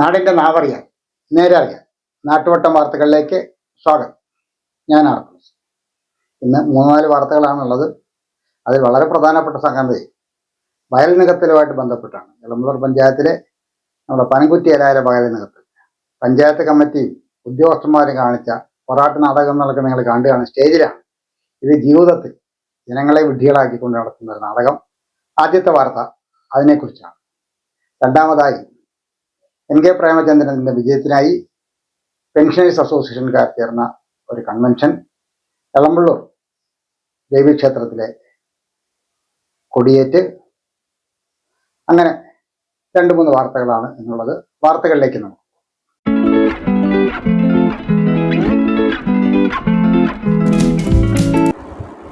നാടിന്റെ നാവറിയാൻ നേരെ അറിയാൻ നാട്ടുവട്ടം വാർത്തകളിലേക്ക് സ്വാഗതം. ഞാൻ ആർക്കും ഇന്ന് നാല് വാർത്തകളാണുള്ളത്. അതിൽ വളരെ പ്രധാനപ്പെട്ട സംഗതി വയൽ നികത്തലുമായിട്ട് ബന്ധപ്പെട്ടാണ്. ഇളമ്പൂർ പഞ്ചായത്തിലെ നമ്മുടെ പനകുറ്റിയലായ വയൽ നികത്തൽ. പഞ്ചായത്ത് കമ്മിറ്റി ഉദ്യോഗസ്ഥന്മാരും കാണിച്ച പൊറാട്ട് നാടകം എന്നൊക്കെ നിങ്ങൾ കാണുകയാണ്. സ്റ്റേജിലാണ്. ഇത് ജീവിതത്തിൽ ജനങ്ങളെ വിഡ്ഢികളാക്കിക്കൊണ്ട് നടത്തുന്ന ഒരു നാടകം. ആദ്യത്തെ വാർത്ത അതിനെക്കുറിച്ചാണ്. രണ്ടാമതായി എൻ കെ പ്രേമചന്ദ്രന്റെ വിജയത്തിനായി പെൻഷനേഴ്സ് അസോസിയേഷൻകാർ ചേർന്ന ഒരു കൺവെൻഷൻ എളമ്പള്ളൂർ ദേവീക്ഷേത്രത്തിലെ കൊടിയേറ്റ്. അങ്ങനെ രണ്ട് മൂന്ന് വാർത്തകളാണ് എന്നുള്ളത്. വാർത്തകളിലേക്ക് നമുക്ക്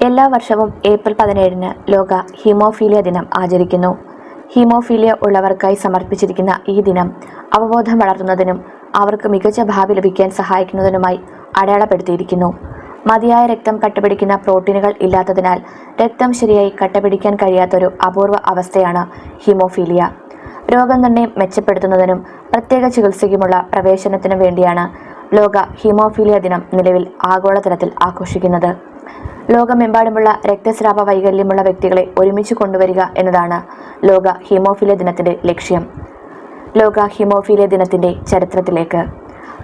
എല്ലാ വർഷവും ഏപ്രിൽ പതിനേഴിന് ലോക ഹീമോഫീലിയ ദിനം ആചരിക്കുന്നു. ഹീമോഫീലിയ ഉള്ളവർക്കായി സമർപ്പിച്ചിരിക്കുന്ന ഈ ദിനം അവബോധം വളർത്തുന്നതിനും അവർക്ക് മികച്ച ഭാവി ലഭിക്കാൻ സഹായിക്കുന്നതിനുമായി അടയാളപ്പെടുത്തിയിരിക്കുന്നു. മതിയായ രക്തം കട്ടപിടിക്കുന്ന പ്രോട്ടീനുകൾ ഇല്ലാത്തതിനാൽ രക്തം ശരിയായി കട്ടപിടിക്കാൻ കഴിയാത്തൊരു അപൂർവ അവസ്ഥയാണ് ഹീമോഫീലിയ. രോഗനിർണയം മെച്ചപ്പെടുത്തുന്നതിനും പ്രത്യേക ചികിത്സയ്ക്കുമുള്ള പ്രവേശനത്തിനും വേണ്ടിയാണ് ലോക ഹീമോഫീലിയ ദിനം നിലവിൽ ആഗോളതലത്തിൽ ആഘോഷിക്കുന്നത്. ലോകമെമ്പാടുമുള്ള രക്തസ്രാവ വൈകല്യമുള്ള വ്യക്തികളെ ഒരുമിച്ച് കൊണ്ടുവരിക എന്നതാണ് ലോക ഹീമോഫീലിയ ദിനത്തിന്റെ ലക്ഷ്യം. ലോക ഹീമോഫീലിയ ദിനത്തിന്റെ ചരിത്രത്തിലേക്ക്.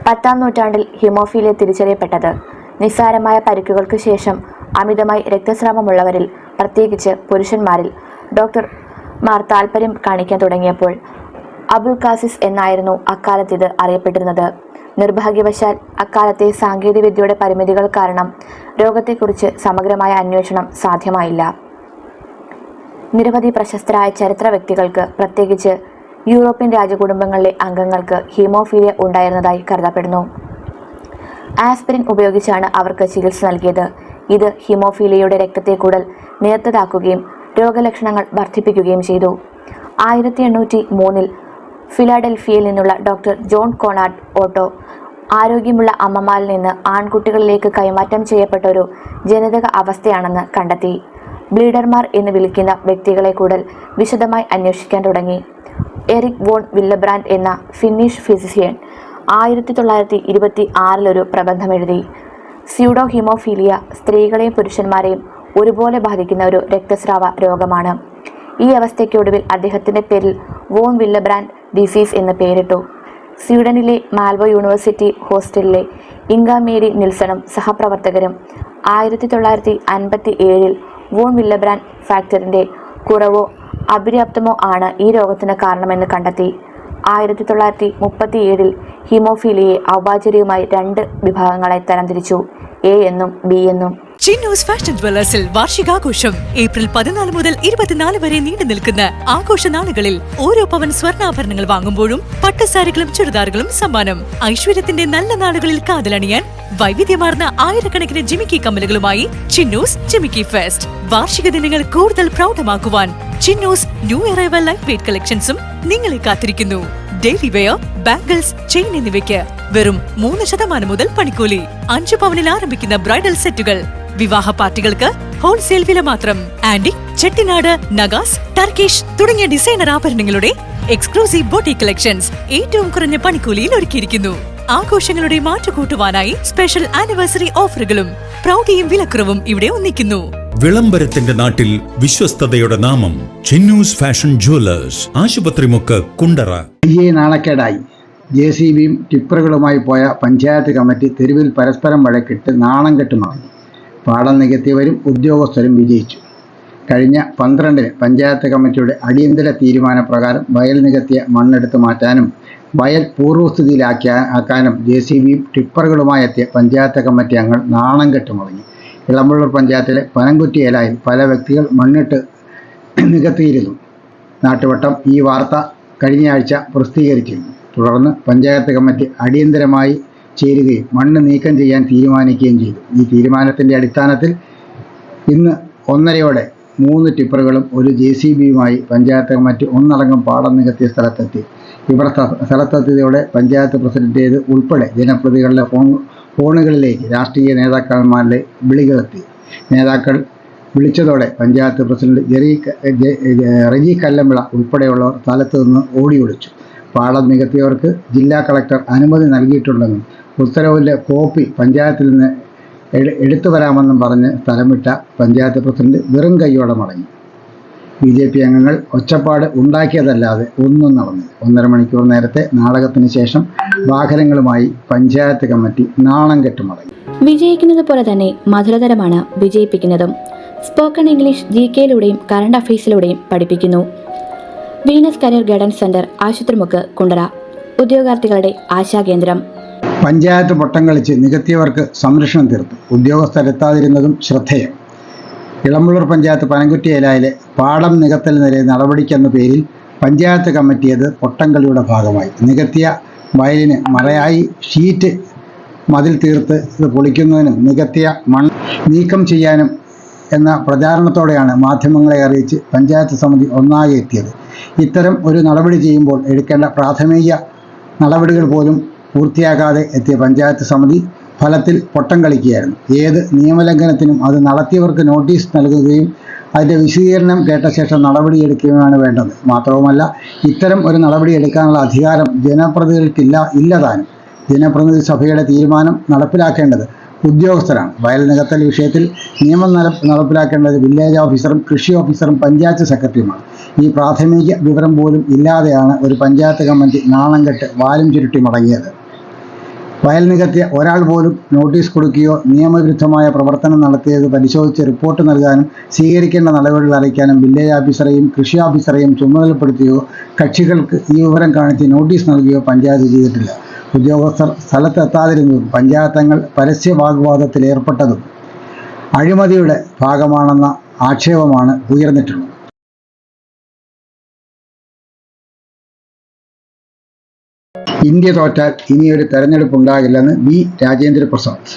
പത്താം നൂറ്റാണ്ടിൽ ഹീമോഫീലിയ തിരിച്ചറിയപ്പെട്ടത് നിസ്സാരമായ പരിക്കുകൾക്ക് ശേഷം അമിതമായി രക്തസ്രാവമുള്ളവരിൽ പ്രത്യേകിച്ച് പുരുഷന്മാരിൽ ഡോക്ടർമാർ താൽപ്പര്യം കാണിക്കാൻ തുടങ്ങിയപ്പോൾ അബുൽ കാസിസ് എന്നായിരുന്നു അക്കാലത്ത് ഇത് അറിയപ്പെട്ടിരുന്നത്. നിർഭാഗ്യവശാൽ അക്കാലത്തെ സാങ്കേതികവിദ്യയുടെ പരിമിതികൾ കാരണം രോഗത്തെക്കുറിച്ച് സമഗ്രമായ അന്വേഷണം സാധ്യമായില്ല. നിരവധി പ്രശസ്തരായ ചരിത്ര വ്യക്തികൾക്ക് പ്രത്യേകിച്ച് യൂറോപ്യൻ രാജകുടുംബങ്ങളിലെ അംഗങ്ങൾക്ക് ഹീമോഫീലിയ ഉണ്ടായിരുന്നതായി കരുതപ്പെടുന്നു. ആസ്പിരിൻ ഉപയോഗിച്ചാണ് അവർക്ക് ചികിത്സ നൽകിയത്. ഇത് ഹീമോഫീലിയയുടെ രക്തത്തെ കൂടുതൽ നേർത്തതാക്കുകയും രോഗലക്ഷണങ്ങൾ വർദ്ധിപ്പിക്കുകയും ചെയ്തു. ആയിരത്തി എണ്ണൂറ്റി മൂന്നിൽ ഫിലാഡൽഫിയയിൽ നിന്നുള്ള ഡോക്ടർ ജോൺ കോണാർഡ് ഓട്ടോ ആരോഗ്യമുള്ള അമ്മമാരിൽ നിന്ന് ആൺകുട്ടികളിലേക്ക് കൈമാറ്റം ചെയ്യപ്പെട്ട ഒരു ജനിതക അവസ്ഥയാണെന്ന് കണ്ടെത്തി. ബ്ലീഡർമാർ എന്ന് വിളിക്കുന്ന വ്യക്തികളെ കൂടുതൽ വിശദമായി അന്വേഷിക്കാൻ തുടങ്ങി. എറിക് വോൺ വില്ലബ്രാൻഡ് എന്ന ഫിന്നിഷ് ഫിസിഷ്യൻ ആയിരത്തി തൊള്ളായിരത്തി ഇരുപത്തി ആറിലൊരു പ്രബന്ധം എഴുതി. സ്യൂഡോ ഹിമോഫീലിയ സ്ത്രീകളെയും പുരുഷന്മാരെയും ഒരുപോലെ ബാധിക്കുന്ന ഒരു രക്തസ്രാവ രോഗമാണ്. ഈ അവസ്ഥയ്ക്കൊടുവിൽ അദ്ദേഹത്തിന്റെ പേരിൽ വോൺ വില്ലബ്രാൻഡ് ഡിസീസ് എന്ന് പേരിട്ടു. സ്വീഡനിലെ മാൽവോ യൂണിവേഴ്സിറ്റി ഹോസ്റ്റലിലെ ഇങ്ക മേരി നിൽസണും സഹപ്രവർത്തകരും ആയിരത്തി തൊള്ളായിരത്തി അൻപത്തി ഏഴിൽ വോൺ വില്ലബ്രാൻ ഫാക്ടറിന്റെ കുറവോ അപര്യാപ്തമോ ആണ് ഈ രോഗത്തിന് കാരണമെന്ന് കണ്ടെത്തി. ആയിരത്തി തൊള്ളായിരത്തി മുപ്പത്തി ഏഴിൽ ഹിമോഫീലിയെ ഔപാചാരികമായി രണ്ട് വിഭാഗങ്ങളായി തരംതിരിച്ചു. എ എന്നും ബി എന്നും. ചിന്നൂസ് ഫാഷൻ ജ്വല്ലേഴ്സിൽ വാർഷികാഘോഷം ഏപ്രിൽ പതിനാല് മുതൽ ഇരുപത്തിനാല് വരെ നീണ്ടു നിൽക്കുന്ന ആഘോഷ നാളുകളിൽ ഓരോ പവൻ സ്വർണാഭരണങ്ങൾ വാങ്ങുമ്പോഴും പട്ടസാരികളും ചുരിദാറുകളും സമ്മാനം. ഐശ്വര്യത്തിന്റെ നല്ല നാളുകളിൽ കാതലണിയാൻ വൈവിധ്യമാർന്ന ആയിരക്കണക്കിന് ജിമിക്കി കമ്മലുകളുമായി ചിന്നൂസ് ജിമിക്കി ഫെസ്റ്റ് വാർഷിക ദിനങ്ങൾ കൂടുതൽ പ്രൗഢമാക്കുവാൻ Chinnus new arrival light weight കളക്ഷൻസും നിങ്ങളെ കാത്തിരിക്കുന്നു. ഡെയിലി വെയർ ബാംഗിൾസ് ചെയിൻ എന്നിവയ്ക്ക് വെറും മൂന്ന് ശതമാനം മുതൽ പണിക്കൂലി. അഞ്ചു പവനിൽ ആരംഭിക്കുന്ന ബ്രൈഡൽ സെറ്റുകൾ വിവാഹ പാർട്ടികൾക്ക് ഹോൾസെയിൽ വില മാത്രം. ആന്റി ചെട്ടിനാട് നഗാസ് ടർക്കിഷ് തുടങ്ങിയ ഡിസൈനർ ആഭരണങ്ങളുടെ എക്സ്ക്ലൂസീവ് ബോട്ടി കളക്ഷൻസ് ഏറ്റവും കുറഞ്ഞ പണിക്കൂലിയിൽ ഒരുക്കിയിരിക്കുന്നു. ആഘോഷങ്ങളുടെ മാറ്റുകൂട്ടുവാനായി സ്പെഷ്യൽ ആനിവേഴ്സറി ഓഫറുകളും പ്രൗഢിയും വിലക്കുറവും ഇവിടെ ഒന്നിക്കുന്നു. വിളംബരത്തിന്റെ നാട്ടിൽ വിശ്വസ്തതയുടെ നാമം ചിന്നൂസ് ഫാഷൻ ജുവലേഴ്സ് ആശുപത്രിമുക്ക് കുണ്ടറ. നാളക്കേടായി നാണക്കേടായി. ജെ സി ബിയും ടിപ്പറുകളുമായി പോയ പഞ്ചായത്ത് കമ്മിറ്റി തെരുവിൽ പരസ്പരം വഴക്കിട്ട് നാണം കെട്ട് പാടം നികത്തിയവരും ഉദ്യോഗസ്ഥരും വിജയിച്ചു. കഴിഞ്ഞ പന്ത്രണ്ടിന് പഞ്ചായത്ത് കമ്മിറ്റിയുടെ അടിയന്തര തീരുമാനപ്രകാരം വയൽ നികത്തിയ മണ്ണെടുത്ത് മാറ്റാനും വയൽ പൂർവസ്ഥിതിയിലാക്കിയ ആക്കാനും ജെ സി ബിയും ടിപ്പറുകളുമായി എത്തിയ പഞ്ചായത്ത് കമ്മിറ്റി അംഗങ്ങൾ നാണം കെട്ട് മുടങ്ങി ഇളമ്പള്ളൂർ പഞ്ചായത്തിലെ പനംകുറ്റി ഏലായിൽ പല വ്യക്തികൾ മണ്ണിട്ട് നികത്തിയിരുന്നു. നാട്ടുവട്ടം ഈ വാർത്ത കഴിഞ്ഞയാഴ്ച പ്രസിദ്ധീകരിച്ചിരുന്നു. തുടർന്ന് പഞ്ചായത്ത് കമ്മിറ്റി അടിയന്തരമായി ചേരുകയും മണ്ണ് നീക്കം ചെയ്യാൻ തീരുമാനിക്കുകയും ചെയ്തു. ഈ തീരുമാനത്തിന്റെ അടിസ്ഥാനത്തിൽ ഇന്ന് ഒന്നരയോടെ മൂന്ന് ടിപ്പറുകളും ഒരു ജെ സി ബിയുമായി പഞ്ചായത്ത് മറ്റ് ഒന്നടങ്കം പാടം നികത്തിയ സ്ഥലത്തെത്തി. ഇവർ സ്ഥലത്തെത്തിയതോടെ പഞ്ചായത്ത് പ്രസിഡന്റേത് ഉൾപ്പെടെ ജനപ്രതികളുടെ ഫോൺ ഫോണുകളിലേക്ക് രാഷ്ട്രീയ നേതാക്കന്മാരുടെ വിളികളെത്തി. നേതാക്കൾ വിളിച്ചതോടെ പഞ്ചായത്ത് പ്രസിഡന്റ് ജെറി റജി കല്ലമ്പിള ഉൾപ്പെടെയുള്ളവർ സ്ഥലത്ത് നിന്ന് ഓടി ഒളിച്ചു. പാടം നികത്തിയവർക്ക് ജില്ലാ കളക്ടർ അനുമതി നൽകിയിട്ടുണ്ടെന്നും ഉത്തരവിന്റെ കോപ്പി പഞ്ചായത്തിൽ നിന്ന് എടു എടുത്തു വരാമെന്നും പറഞ്ഞ് സ്ഥലം വിട്ട പഞ്ചായത്ത് പ്രസിഡന്റ് വെറും കൈയോടെ മടങ്ങി. ബി ജെ പി അംഗങ്ങൾ ഒച്ചപ്പാട് ഉണ്ടാക്കിയതല്ലാതെ ഒന്നും നടന്നില്ല. ഒന്നര മണിക്കൂർ നേരത്തെ നാടകത്തിന് ശേഷം വാഹനങ്ങളുമായി പഞ്ചായത്ത് കമ്മിറ്റി നാണം കെട്ട് മടങ്ങി. വിജയിക്കുന്നത് പോലെ തന്നെ മധുരതരമാണ് വിജയിപ്പിക്കുന്നതും. സ്പോക്കൺ ഇംഗ്ലീഷ് ജി കെയിലൂടെയും കറണ്ട് അഫയേഴ്സിലൂടെയും പഠിപ്പിക്കുന്നു. Venus career guidance centre Asupathrimukku Kundara. ഉദ്യോഗാർത്ഥികളുടെ ആശാകേന്ദ്രം. പഞ്ചായത്ത് പൊട്ടം കളിച്ച് നികത്തിയവർക്ക് സംരക്ഷണം തീർത്തു. ഉദ്യോഗസ്ഥരെത്താതിരുന്നതും ശ്രദ്ധേയം. ഇളമ്പുള്ളൂർ പഞ്ചായത്ത് പനംകുറ്റി ഏലായിലെ പാടം നികത്തലിനെതിരെ നടപടിക്കെന്ന പേരിൽ പഞ്ചായത്ത് കമ്മിറ്റിയത് പൊട്ടംകളിയുടെ ഭാഗമായി. നികത്തിയ വയലിന് മറയായി ഷീറ്റ് മതിൽ തീർത്ത് ഇത് പൊളിക്കുന്നതിനും നികത്തിയ മണ്ണ് നീക്കം ചെയ്യാനും എന്ന പ്രചാരണത്തോടെയാണ് മാധ്യമങ്ങളെ അറിയിച്ച് പഞ്ചായത്ത് സമിതി ഒന്നായി എത്തിയത്. ഇത്തരം ഒരു നടപടി ചെയ്യുമ്പോൾ എടുക്കേണ്ട പ്രാഥമിക നടപടികൾ പോലും പൂർത്തിയാക്കാതെ എത്തിയ പഞ്ചായത്ത് സമിതി ഫലത്തിൽ പൊട്ടം കളിക്കുകയായിരുന്നു. ഏത് നിയമലംഘനത്തിനും അത് നടത്തിയവർക്ക് നോട്ടീസ് നൽകുകയും അതിന്റെ വിശദീകരണം കേട്ട ശേഷം നടപടിയെടുക്കുകയുമാണ് വേണ്ടത്. മാത്രവുമല്ല ഇത്തരം ഒരു നടപടി എടുക്കാനുള്ള അധികാരം ജനപ്രതിനിധികൾക്കില്ല ഇല്ലതാനും ജനപ്രതിനിധി സഭയുടെ തീരുമാനം നടപ്പിലാക്കേണ്ടത് ഉദ്യോഗസ്ഥരാണ്. വയൽ നികത്തൽ വിഷയത്തിൽ നിയമം നട നടപ്പിലാക്കേണ്ടത് വില്ലേജ് ഓഫീസറും കൃഷി ഓഫീസറും പഞ്ചായത്ത് സെക്രട്ടറിയുമാണ്. ഈ പ്രാഥമിക വിവരം പോലും ഇല്ലാതെയാണ് ഒരു പഞ്ചായത്ത് കമ്മിറ്റി നാണം കെട്ട് വാലും ചുരുട്ടി മടങ്ങിയത്. വയൽ നികത്തിയ ഒരാൾ പോലും നോട്ടീസ് കൊടുക്കുകയോ നിയമവിരുദ്ധമായ പ്രവർത്തനം നടത്തിയത് പരിശോധിച്ച് റിപ്പോർട്ട് നൽകാനും സ്വീകരിക്കേണ്ട നടപടികൾ അറിയിക്കാനും വില്ലേജ് ഓഫീസറെയും കൃഷി ഓഫീസറെയും ചുമതലപ്പെടുത്തുകയോ കക്ഷികൾക്ക് ഈ വിവരം കാണിച്ച് നോട്ടീസ് നൽകുകയോ പഞ്ചായത്ത് ചെയ്തിട്ടില്ല. ഉദ്യോഗസ്ഥർ സ്ഥലത്തെത്താതിരുന്നതും പഞ്ചായത്തങ്ങൾ പരസ്യ വാഗ്വാദത്തിൽ ഏർപ്പെട്ടതും അഴിമതിയുടെ ഭാഗമാണെന്ന ആക്ഷേപമാണ് ഉയർന്നിട്ടുള്ളത്. ഇന്ത്യ തോറ്റാൽ ഇനിയൊരു തെരഞ്ഞെടുപ്പ് ഉണ്ടാകില്ലെന്ന് വി രാജേന്ദ്ര പ്രസാദ്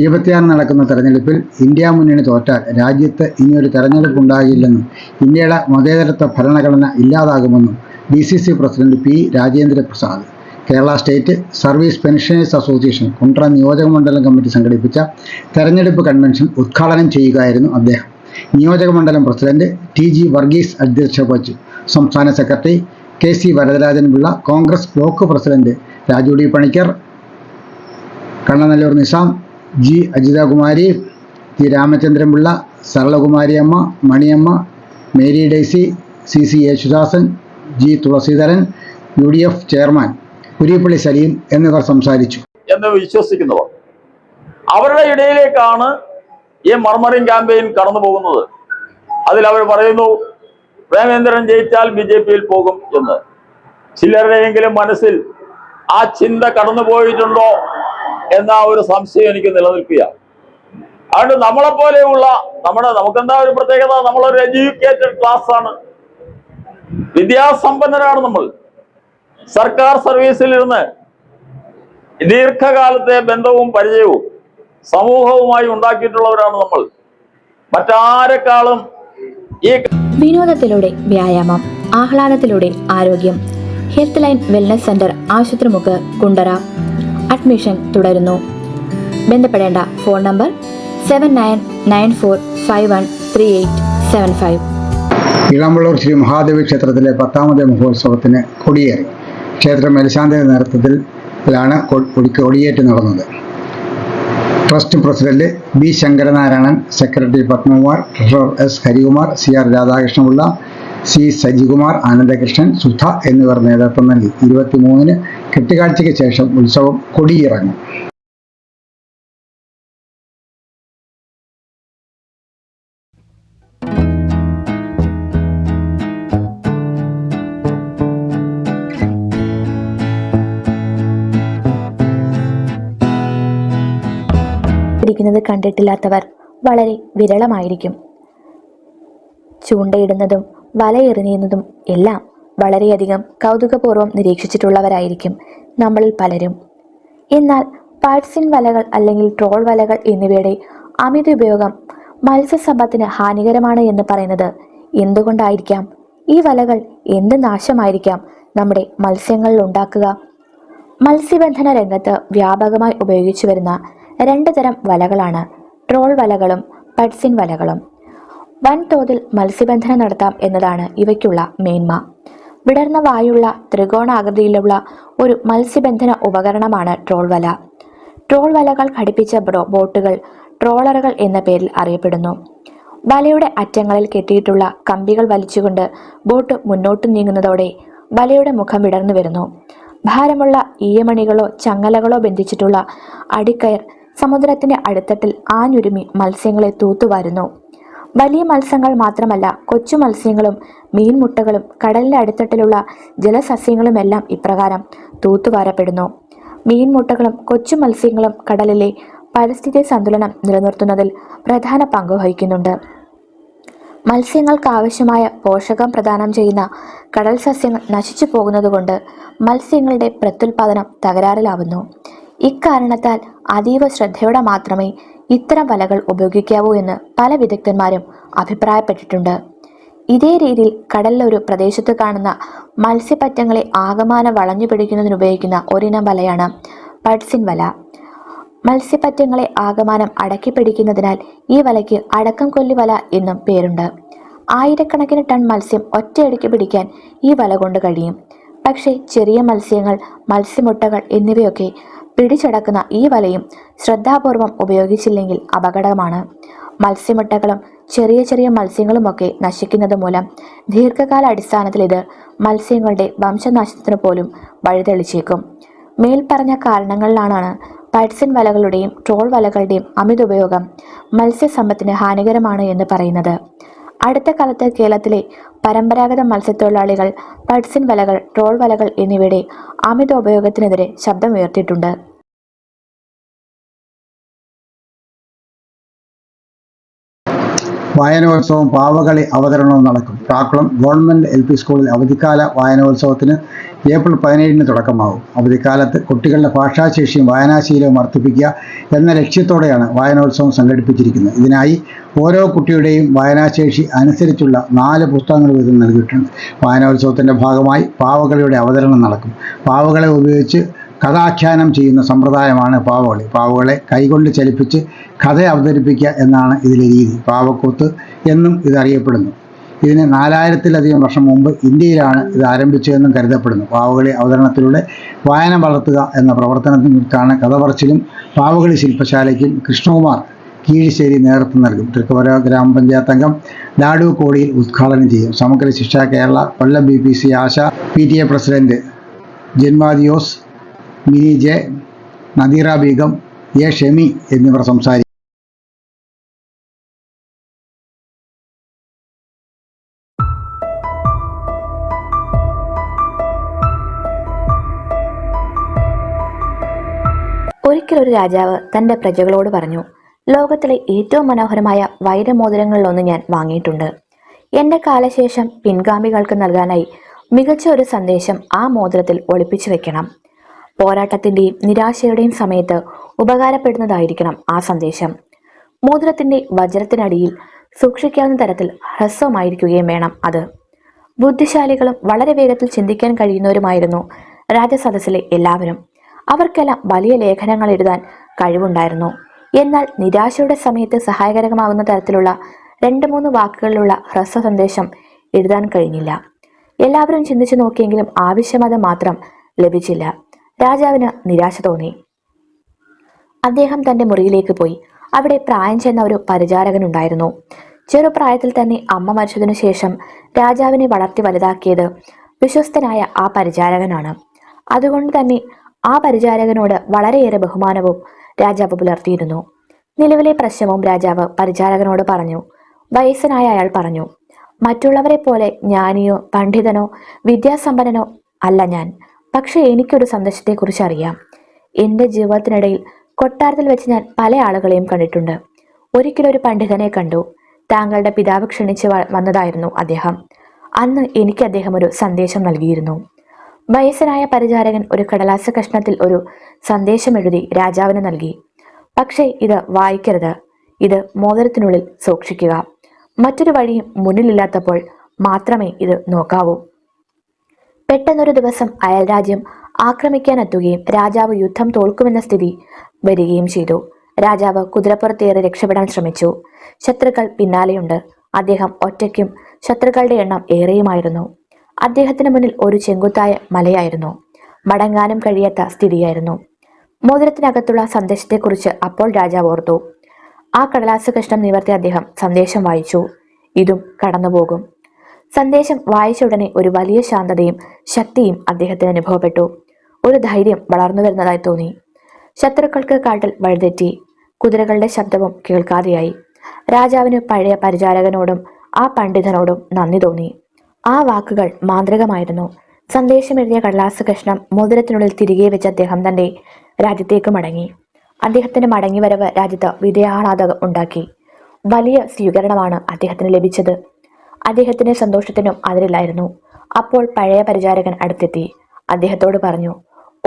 ഇരുപത്തിയാറ് നടക്കുന്ന തെരഞ്ഞെടുപ്പിൽ ഇന്ത്യ മുന്നണി തോറ്റാൽ രാജ്യത്ത് ഇനിയൊരു തെരഞ്ഞെടുപ്പ് ഉണ്ടാകില്ലെന്നും ഇന്ത്യയുടെ മതേതരത്വ ഭരണഘടന ഇല്ലാതാകുമെന്നും D C C president P Rajendra Prasad Kerala state service pensioners association Kundara നിയോജക മണ്ഡലം കമ്മിറ്റി സംഘടിപ്പിച്ച തെരഞ്ഞെടുപ്പ് കൺവെൻഷൻ ഉദ്ഘാടനം ചെയ്യുകയായിരുന്നു അദ്ദേഹം. നിയോജക മണ്ഡലം പ്രസിഡന്റ് ടി ജി വർഗീസ് അധ്യക്ഷത വഹിച്ചു. സംസ്ഥാന secretary K C Varadarajan Pillai Congress block president Raju D Panicker Kannanallur Nizam G Ajithakumari T Ramachandran Pillai Saralakumari Amma Maniyamma Mary Daisy C C Yesudasan G Thulaseedharan U D F chairman Kurippally Salim എന്നിവർ സംസാരിച്ചു. എന്ന് വിശ്വസിക്കുന്നവർ അവരുടെ ഇടയിലേക്കാണ് ഈ murmuring campaign കടന്നു പോകുന്നത് അതിൽ അവർ പറയുന്നു പ്രേമേന്ദ്രൻ ജയിച്ചാൽ ബി ജെ പിയിൽ പോകും എന്ന്. ചിലരുടെയെങ്കിലും മനസ്സിൽ ആ ചിന്ത കടന്നു പോയിട്ടുണ്ടോ എന്ന ഒരു സംശയം എനിക്ക് നിലനിൽക്കുക അതുകൊണ്ട് നമ്മളെ പോലെയുള്ള നമ്മുടെ നമുക്കെന്താ ഒരു പ്രത്യേകത? നമ്മളൊരു എഡ്യൂക്കേറ്റഡ് ക്ലാസ് ആണ്. വിദ്യാസമ്പന്നരാണ് നമ്മൾ. സർക്കാർ സർവീസിലിരുന്ന് ദീർഘകാലത്തെ ബന്ധവും പരിചയവും സമൂഹവുമായി ഉണ്ടാക്കിയിട്ടുള്ളവരാണ് നമ്മൾ. മറ്റാരെക്കാളും ഈ വിനോദത്തിലൂടെ വ്യായാമം ആഹ്ലാദത്തിലൂടെ ആരോഗ്യം. Health line wellness centre Ashupathrimukku Kundara. Admission തുടരുന്നു. ബന്ധപ്പെടേണ്ട phone number seven nine nine four five one three eight seven five Elampalloor Sri Mahadevi ക്ഷേത്രത്തിലെ പത്താമത് മഹോത്സവത്തിന് കൊടിയേറി. ക്ഷേത്ര മേൽശാന്തിയുടെ നേതൃത്വത്തിലാണ് കൊടി- കൊടിയേറ്റ് നടന്നത്. Trust president B Sankaranarayanan secretary Padmakumar treasurer S Harikumar C R Radhakrishnapillai C Sajikumar Anandakrishnan Sudha എന്നിവർ നേതൃത്വം നൽകി. ഇരുപത്തിമൂന്നിന് കെട്ടുകാഴ്ചയ്ക്ക് ശേഷം ഉത്സവം കൊടിയിറങ്ങും. പിടിക്കുന്നത് കണ്ടിട്ടില്ലാത്തവർ വളരെ വിരളമായിരിക്കും. ചൂണ്ടയിടുന്നതും വലയെറിഞ്ഞിരുന്നതും എല്ലാം വളരെയധികം കൗതുകപൂർവം നിരീക്ഷിച്ചിട്ടുള്ളവരായിരിക്കും നമ്മളിൽ പലരും. എന്നാൽ പാഴ്സിൻ വലകൾ അല്ലെങ്കിൽ ട്രോൾ വലകൾ എന്നിവയുടെ അമിത ഉപയോഗം മത്സ്യസമ്പത്തിന് ഹാനികരമാണ് എന്ന് പറയുന്നത്. എന്തുകൊണ്ടായിരിക്കാം? ഈ വലകൾ എന്ത് നാശമായിരിക്കാം നമ്മുടെ മത്സ്യങ്ങളിൽ ഉണ്ടാക്കുക? മത്സ്യബന്ധന രംഗത്ത് വ്യാപകമായി ഉപയോഗിച്ചു വരുന്ന രണ്ട് തരം വലകളാണ്. ട്രോൾ വലകളും പഡ്സിൻ വലകളും. വൻതോതിൽ മത്സ്യബന്ധനം നടത്താം എന്നതാണ് ഇവയ്ക്കുള്ള മേന്മ. വിടർന്ന വായുള്ള ത്രികോണാകൃതിയിലുള്ള ഒരു മത്സ്യബന്ധന ഉപകരണമാണ് ട്രോൾ വല. ട്രോൾ വലകൾ ഘടിപ്പിച്ച ബോട്ടുകൾ ട്രോളറുകൾ എന്ന പേരിൽ അറിയപ്പെടുന്നു. വലയുടെ അറ്റങ്ങളിൽ കെട്ടിയിട്ടുള്ള കമ്പികൾ വലിച്ചുകൊണ്ട് ബോട്ട് മുന്നോട്ട് നീങ്ങുന്നതോടെ വലയുടെ മുഖം വിടർന്നു വരുന്നു. ഭാരമുള്ള ഈയമണികളോ ചങ്ങലകളോ ബന്ധിച്ചിട്ടുള്ള അടിക്കയർ സമുദ്രത്തിന്റെ അടിത്തട്ടിൽ ആഞ്ഞുരുമി മത്സ്യങ്ങളെ തൂത്തുവാരുന്നു വലിയ മത്സ്യങ്ങൾ മാത്രമല്ല കൊച്ചു മത്സ്യങ്ങളും മീൻമുട്ടകളും കടലിന്റെ അടിത്തട്ടിലുള്ള ജലസസ്യങ്ങളുമെല്ലാം ഇപ്രകാരം തൂത്തുവാരപ്പെടുന്നു മീൻമുട്ടകളും കൊച്ചു മത്സ്യങ്ങളും കടലിലെ പരിസ്ഥിതി സന്തുലനം നിലനിർത്തുന്നതിൽ പ്രധാന പങ്ക് വഹിക്കുന്നുണ്ട്. മത്സ്യങ്ങൾക്ക് ആവശ്യമായ പോഷകം പ്രദാനം ചെയ്യുന്ന കടൽ സസ്യങ്ങൾ നശിച്ചു പോകുന്നതുകൊണ്ട് മത്സ്യങ്ങളുടെ പ്രത്യുൽപാദനം തകരാറിലാവുന്നു. ഇക്കാരണത്താൽ അതീവ ശ്രദ്ധയോടെ മാത്രമേ ഇത്തരം വലകൾ ഉപയോഗിക്കാവൂ എന്ന് പല വിദഗ്ധന്മാരും അഭിപ്രായപ്പെട്ടിട്ടുണ്ട്. ഇതേ രീതിയിൽ കടലിലൊരു പ്രദേശത്ത് കാണുന്ന മത്സ്യപ്പറ്റങ്ങളെ ആകമാനം വളഞ്ഞു പിടിക്കുന്നതിന് ഉപയോഗിക്കുന്ന ഒരിനം വലയാണ് പഡ്സിൻ വല. മത്സ്യപ്പറ്റങ്ങളെ ആകമാനം അടക്കി പിടിക്കുന്നതിനാൽ ഈ വലയ്ക്ക് അടക്കം കൊല്ലി വല എന്നും പേരുണ്ട്. ആയിരക്കണക്കിന് ടൺ മത്സ്യം ഒറ്റയടിക്ക് പിടിക്കാൻ ഈ വല കൊണ്ട് കഴിയും. പക്ഷേ ചെറിയ മത്സ്യങ്ങൾ മത്സ്യമുട്ടകൾ എന്നിവയൊക്കെ പിടിച്ചടക്കുന്ന ഈ വലയും ശ്രദ്ധാപൂർവം ഉപയോഗിച്ചില്ലെങ്കിൽ അപകടമാണ്. മത്സ്യമുട്ടകളും ചെറിയ ചെറിയ മത്സ്യങ്ങളുമൊക്കെ നശിക്കുന്നത് മൂലം ദീർഘകാല അടിസ്ഥാനത്തിൽ ഇത് മത്സ്യങ്ങളുടെ വംശനാശത്തിന് പോലും വഴിതെളിച്ചേക്കും. മേൽപ്പറഞ്ഞ കാരണങ്ങളിലാണ് പഡ്സിൻ വലകളുടെയും ട്രോൾ വലകളുടെയും അമിത ഉപയോഗം മത്സ്യസമ്പത്തിന് ഹാനികരമാണ് എന്ന് പറയുന്നത്. അടുത്ത കാലത്ത് കേരളത്തിലെ പരമ്പരാഗത മത്സ്യത്തൊഴിലാളികൾ പഡ്സിൻ വലകൾ ട്രോൾ വലകൾ എന്നിവയുടെ അമിത ഉപയോഗത്തിനെതിരെ ശബ്ദമുയർത്തിയിട്ടുണ്ട്. വായനോത്സവം പാവകളി അവതരണവും നടക്കും. പ്രാക്കുളം ഗവൺമെന്റ് എൽ പി സ്കൂളിൽ അവധിക്കാല വായനോത്സവത്തിന് ഏപ്രിൽ പതിനേഴിന് തുടക്കമാകും. അവധിക്കാലത്ത് കുട്ടികളുടെ ഭാഷാശേഷിയും വായനാശീലവും വർദ്ധിപ്പിക്കുക എന്ന ലക്ഷ്യത്തോടെയാണ് വായനോത്സവം സംഘടിപ്പിച്ചിരിക്കുന്നത്. ഇതിനായി ഓരോ കുട്ടിയുടെയും വായനാശേഷി അനുസരിച്ചുള്ള നാല് പുസ്തകങ്ങൾ വീതം നൽകിയിട്ടുണ്ട്. വായനോത്സവത്തിന്റെ ഭാഗമായി പാവകളിയുടെ അവതരണം നടക്കും. പാവകളെ ഉപയോഗിച്ച് കഥാഖ്യാനം ചെയ്യുന്ന സമ്പ്രദായമാണ് പാവകളി. പാവകളെ കൈകൊണ്ട് ചലിപ്പിച്ച് കഥ അവതരിപ്പിക്കുക എന്നാണ് ഇതിലെ രീതി. പാവക്കൂത്ത് എന്നും ഇതറിയപ്പെടുന്നു. ഇതിന് നാലായിരത്തിലധികം വർഷം മുമ്പ് ഇന്ത്യയിലാണ് ഇത് ആരംഭിച്ചതെന്നും കരുതപ്പെടുന്നു. പാവകളി അവതരണത്തിലൂടെ വായന വളർത്തുക എന്ന പ്രവർത്തനത്തിനാണ് കഥ പറച്ചിലും പാവകളി ശില്പശാലയ്ക്കും കൃഷ്ണകുമാർ കീഴിശ്ശേരി നേതൃത്വം നൽകും. തൃക്കവര ഗ്രാമപഞ്ചായത്ത് അംഗം ലാഡു കോടിയിൽ ഉദ്ഘാടനം ചെയ്യും. Samagra Shiksha Kerala Kollam B P C Asha P T A president ജന്മാദിയോസ് Mini J Nadeera Beegum A Shemi എന്നിവർ സംസാരിക്കും. ഒരു രാജാവ് തന്റെ പ്രജകളോട് പറഞ്ഞു ലോകത്തിലെ ഏറ്റവും മനോഹരമായ വൈരമോതിരങ്ങളിലൊന്ന് ഞാൻ വാങ്ങിയിട്ടുണ്ട്. എന്റെ കാലശേഷം പിൻഗാമികൾക്ക് നൽകാനായി മികച്ച ഒരു സന്ദേശം ആ മോതിരത്തിൽ ഒളിപ്പിച്ചു വെക്കണം. പോരാട്ടത്തിന്റെയും നിരാശയുടെയും സമയത്ത് ഉപകാരപ്പെടുന്നതായിരിക്കണം ആ സന്ദേശം. മോതിരത്തിന്റെ വജ്രത്തിനടിയിൽ സൂക്ഷിക്കാവുന്ന തരത്തിൽ ഹ്രസ്വമായിരിക്കുകയും വേണം അത്. ബുദ്ധിശാലികളും വളരെ വേഗത്തിൽ ചിന്തിക്കാൻ കഴിയുന്നവരുമായിരുന്നു രാജസദസ്സിലെ എല്ലാവരും. അവർക്കെല്ലാം വലിയ ലേഖനങ്ങൾ എഴുതാൻ കഴിവുണ്ടായിരുന്നു. എന്നാൽ നിരാശയുടെ സമയത്ത് സഹായകരമാകുന്ന തരത്തിലുള്ള രണ്ട് മൂന്ന് വാക്കുകളിലുള്ള ഹ്രസ്വ സന്ദേശം എഴുതാൻ കഴിഞ്ഞില്ല. എല്ലാവരും ചിന്തിച്ചു നോക്കിയെങ്കിലും ആവശ്യമത് മാത്രം ലഭിച്ചില്ല. രാജാവിന് നിരാശ തോന്നി. അദ്ദേഹം തന്റെ മുറിയിലേക്ക് പോയി. അവിടെ പ്രായം ചെന്ന ഒരു പരിചാരകനുണ്ടായിരുന്നു. ചെറുപ്രായത്തിൽ തന്നെ അമ്മ മരിച്ചതിനു ശേഷം രാജാവിനെ വളർത്തി വലുതാക്കിയത് വിശ്വസ്തനായ ആ പരിചാരകനാണ്. അതുകൊണ്ട് തന്നെ ആ പരിചാരകനോട് വളരെയേറെ ബഹുമാനവും രാജാവ് പുലർത്തിയിരുന്നു. നിലവിലെ പ്രശ്നവും രാജാവ് പരിചാരകനോട് പറഞ്ഞു. വയസ്സനായ അയാൾ പറഞ്ഞു മറ്റുള്ളവരെ പോലെ ജ്ഞാനിയോ പണ്ഡിതനോ വിദ്യാസമ്പന്നനോ അല്ല ഞാൻ. പക്ഷെ എനിക്കൊരു സന്ദേശത്തെക്കുറിച്ച് അറിയാം. എന്റെ ജീവിതത്തിനിടയിൽ കൊട്ടാരത്തിൽ വെച്ച് ഞാൻ പല ആളുകളെയും കണ്ടിട്ടുണ്ട്. ഒരിക്കലൊരു പണ്ഡിതനെ കണ്ടു. താങ്കളുടെ പിതാവ് ക്ഷണിച്ച് വന്നതായിരുന്നു അദ്ദേഹം. അന്ന് എനിക്ക് അദ്ദേഹം ഒരു സന്ദേശം നൽകിയിരുന്നു. വയസ്സനായ പരിചാരകൻ ഒരു കടലാസ കഷ്ണത്തിൽ ഒരു സന്ദേശം എഴുതി രാജാവിന് നൽകി. പക്ഷേ ഇത് വായിക്കരുത്. ഇത് മോതിരത്തിനുള്ളിൽ സൂക്ഷിക്കുക. മറ്റൊരു വഴിയും മുന്നിലില്ലാത്തപ്പോൾ മാത്രമേ ഇത് നോക്കാവൂ. പെട്ടെന്നൊരു ദിവസം അയൽരാജ്യം ആക്രമിക്കാനെത്തുകയും രാജാവ് യുദ്ധം തോൽക്കുമെന്ന സ്ഥിതി വരികയും ചെയ്തു. രാജാവ് കുതിരപ്പുറത്തേറി രക്ഷപ്പെടാൻ ശ്രമിച്ചു. ശത്രുക്കൾ പിന്നാലെയുണ്ട്. അദ്ദേഹം ഒറ്റയ്ക്കും ശത്രുക്കളുടെ എണ്ണം ഏറെയുമായിരുന്നു. അദ്ദേഹത്തിന് മുന്നിൽ ഒരു ചെങ്കുത്തായ മലയായിരുന്നു. മടങ്ങാനും കഴിയാത്ത സ്ഥിതിയായിരുന്നു. മോതിരത്തിനകത്തുള്ള സന്ദേശത്തെക്കുറിച്ച് അപ്പോൾ രാജാവ് ഓർത്തു. ആ കടലാസ് കഷ്ണം നിവർത്തി അദ്ദേഹം സന്ദേശം വായിച്ചു. ഇതും കടന്നുപോകും. സന്ദേശം വായിച്ച ഉടനെ ഒരു വലിയ ശാന്തതയും ശക്തിയും അദ്ദേഹത്തിന് അനുഭവപ്പെട്ടു. ഒരു ധൈര്യം വളർന്നു വരുന്നതായി തോന്നി. ശത്രുക്കൾക്ക് കാട്ടിൽ വഴിതെറ്റി. കുതിരകളുടെ ശബ്ദവും കേൾക്കാതെയായി. രാജാവിന് പഴയ പരിചാരകനോടും ആ പണ്ഡിതനോടും നന്ദി തോന്നി. ആ വാക്കുകൾ മാന്ത്രികമായിരുന്നു. സന്ദേശം എഴുതിയ കടലാസ് കഷ്ണം മോതിരത്തിനുള്ളിൽ തിരികെ വെച്ച് അദ്ദേഹം തന്റെ രാജ്യത്തേക്ക് മടങ്ങി. അദ്ദേഹത്തിന്റെ മടങ്ങിവരവ് രാജ്യത്ത് വിജയാഹ്ലാദം ഉണ്ടാക്കി. വലിയ സ്വീകരണമാണ് അദ്ദേഹത്തിന് ലഭിച്ചത്. അദ്ദേഹത്തിന്റെ സന്തോഷത്തിനും അതിരില്ലായിരുന്നു. അപ്പോൾ പഴയ പരിചാരകൻ അടുത്തെത്തി. അദ്ദേഹത്തോട് പറഞ്ഞു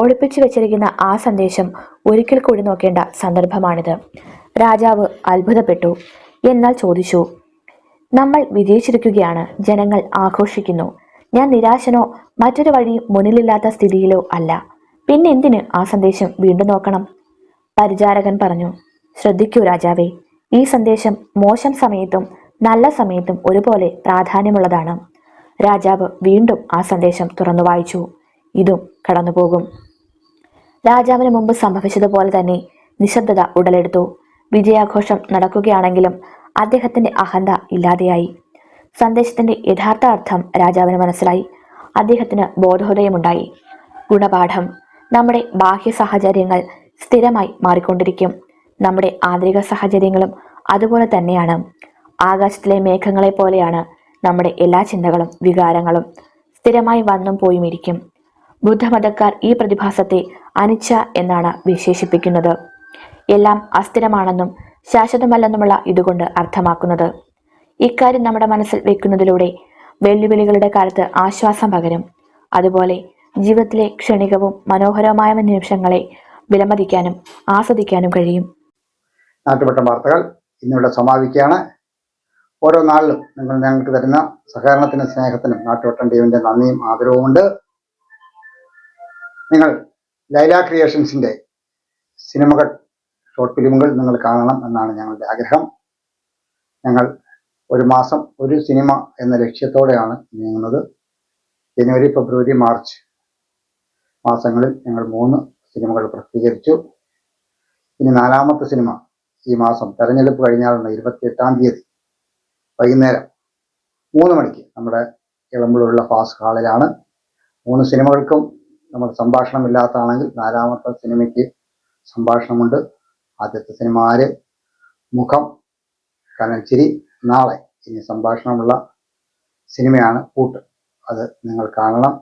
ഒളിപ്പിച്ചു വെച്ചിരിക്കുന്ന ആ സന്ദേശം ഒരിക്കൽ കൂടി നോക്കേണ്ട സന്ദർഭമാണിത്. രാജാവ് അത്ഭുതപ്പെട്ടു. എന്നാൽ ചോദിച്ചു നമ്മൾ വിജയിച്ചിരിക്കുകയാണ്. ജനങ്ങൾ ആഘോഷിക്കുന്നു. ഞാൻ നിരാശനോ മറ്റൊരു വഴി മുന്നിലില്ലാത്ത സ്ഥിതിയിലോ അല്ല. പിന്നെ എന്തിന് ആ സന്ദേശം വീണ്ടും നോക്കണം? പരിചാരകൻ പറഞ്ഞു ശ്രദ്ധിക്കൂ രാജാവേ ഈ സന്ദേശം മോശം സമയത്തും നല്ല സമയത്തും ഒരുപോലെ പ്രാധാന്യമുള്ളതാണ്. രാജാവ് വീണ്ടും ആ സന്ദേശം തുറന്നു വായിച്ചു. ഇതും കടന്നുപോകും. രാജാവിന് മുമ്പ് സംഭവിച്ചതുപോലെ തന്നെ നിശബ്ദത ഉടലെടുത്തു. വിജയാഘോഷം നടക്കുകയാണെങ്കിലും അദ്ദേഹത്തിന്റെ അഹന്ത ഇല്ലാതെയായി. സന്ദേശത്തിന്റെ യഥാർത്ഥ അർത്ഥം രാജാവിന് മനസ്സിലായി. അദ്ദേഹത്തിന് ബോധോദയമുണ്ടായി. ഗുണപാഠം. നമ്മുടെ ബാഹ്യ സാഹചര്യങ്ങൾ സ്ഥിരമായി മാറിക്കൊണ്ടിരിക്കും. നമ്മുടെ ആന്തരിക സാഹചര്യങ്ങളും അതുപോലെ തന്നെയാണ്. ആകാശത്തിലെ മേഘങ്ങളെ പോലെയാണ് നമ്മുടെ എല്ലാ ചിന്തകളും വികാരങ്ങളും സ്ഥിരമായി വന്നും പോയും ഇരിക്കും. ബുദ്ധമതക്കാർ ഈ പ്രതിഭാസത്തെ അനിച്ച എന്നാണ് വിശേഷിപ്പിക്കുന്നത്. എല്ലാം അസ്ഥിരമാണെന്നും ശാശ്വതമല്ലെന്നുമുള്ള ഇതുകൊണ്ട് അർത്ഥമാക്കുന്നത്. ഇക്കാര്യം നമ്മുടെ മനസ്സിൽ വെക്കുന്നതിലൂടെ വെല്ലുവിളികളുടെ കാലത്ത് ആശ്വാസം പകരും. അതുപോലെ ജീവിതത്തിലെ ക്ഷണികവും മനോഹരവുമായ നിമിഷങ്ങളെ വിലമതിക്കാനും ആസ്വദിക്കാനും കഴിയും. നാട്ടുപെട്ട വാർത്തകൾ ഇന്നിവിടെ സമാപിക്കുകയാണ്. ഓരോ നാളിലും നിങ്ങൾ ഞങ്ങൾക്ക് തരുന്ന സഹകരണത്തിനും സ്നേഹത്തിനും നാട്ടുവട്ടം ടീമിന്റെ നന്ദിയും ആദരവുമുണ്ട് നിങ്ങൾ ലൈല ക്രിയേഷൻസിന്റെ സിനിമകൾ ഷോർട്ട് ഫിലിമുകൾ നിങ്ങൾ കാണണം എന്നാണ് ഞങ്ങളുടെ ആഗ്രഹം. ഞങ്ങൾ ഒരു മാസം ഒരു സിനിമ എന്ന ലക്ഷ്യത്തോടെയാണ് നീങ്ങുന്നത്. ജനുവരി ഫെബ്രുവരി മാർച്ച് മാസങ്ങളിൽ ഞങ്ങൾ മൂന്ന് സിനിമകൾ പ്രസിദ്ധീകരിച്ചു. ഇനി നാലാമത്തെ സിനിമ ഈ മാസം തെരഞ്ഞെടുപ്പ് കഴിഞ്ഞാലുള്ള ഇരുപത്തിയെട്ടാം തീയതി വൈകുന്നേരം മൂന്ന് മണിക്ക് നമ്മുടെ ഇളമ്പുള്ള ഫാസ് ഹാളിലാണ്. മൂന്ന് സിനിമകൾക്കും നമ്മൾ സംഭാഷണമില്ലാത്തതാണെങ്കിൽ നാലാമത്തെ സിനിമയ്ക്ക് സംഭാഷണമുണ്ട്. ആദ്യത്തെ സിനിമ ആര് മുഖം കനൽച്ചിരി നാളെ ഇനി സംഭാഷണമുള്ള സിനിമയാണ് കൂട്ട്. അത് നിങ്ങൾ കാണണം.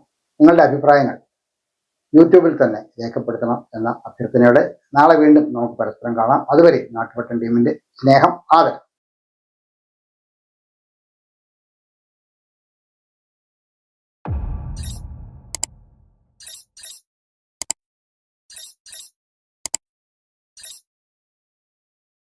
നിങ്ങളുടെ അഭിപ്രായങ്ങൾ യൂട്യൂബിൽ തന്നെ രേഖപ്പെടുത്തണം എന്ന അഭ്യർത്ഥനയോടെ നാളെ വീണ്ടും നമുക്ക് പരസ്പരം കാണാം. അതുവരെ നാട്ടുപട്ടൻ ടീമിന്റെ സ്നേഹം ആദരം.